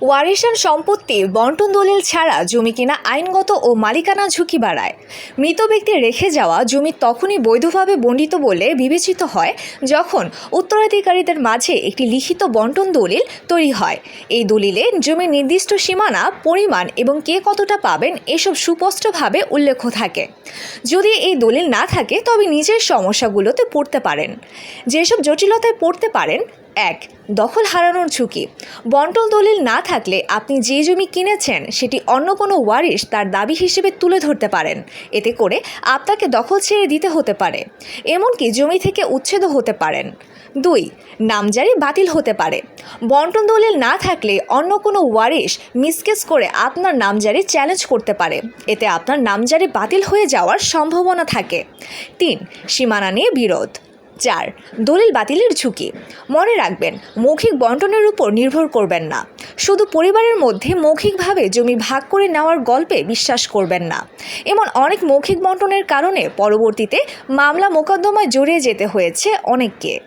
ওয়ারিশান সম্পত্তি বন্টন দলিল ছাড়া জমি কিনা আইনগত ও মালিকানা ঝুঁকি বাড়ায়। মৃত ব্যক্তি রেখে যাওয়া জমি তখনই বৈধভাবে বণ্ডিত বলে বিবেচিত হয় যখন উত্তরাধিকারীদের মাঝে একটি লিখিত বন্টন দলিল তৈরি হয়। এই দলিলে জমির নির্দিষ্ট সীমানা, পরিমাণ এবং কে কতটা পাবেন এসব সুস্পষ্টভাবে উল্লেখ থাকে। যদি এই দলিল না থাকে, তবে নিজের সমস্যাগুলোতে পড়তে পারেন। যেসব জটিলতায় পড়তে পারেন এক, দখল হারানোর ঝুঁকি। বন্টন দলিল না থাকলে আপনি যে জমি কিনেছেন, সেটি অন্য কোনো ওয়ারিশ তার দাবি হিসেবে তুলে ধরতে পারেন। এতে করে আপনাকে দখল ছেড়ে দিতে হতে পারে, এমনকি জমি থেকে উচ্ছেদ হতে পারেন। দুই, নামজারি বাতিল হতে পারে। বন্টন দলিল না থাকলে অন্য কোনো ওয়ারিশ মিসকেস করে আপনার নামজারি চ্যালেঞ্জ করতে পারে। এতে আপনার নামজারি বাতিল হয়ে যাওয়ার সম্ভাবনা থাকে। তিন, সীমানা নিয়ে বিরোধ। চার দলিল বাতিলের ঝুঁকি। মনে রাখবেন, মৌখিক বন্টনের উপর নির্ভর করবেন না। শুধু পরিবারের মধ্যে মৌখিকভাবে জমি ভাগ করে নেওয়ার গল্পে বিশ্বাস করবেন না। এমন অনেক মৌখিক বন্টনের কারণে পরবর্তীতে মামলা মোকদ্দমায় জড়িয়ে যেতে হয়েছে অনেককে।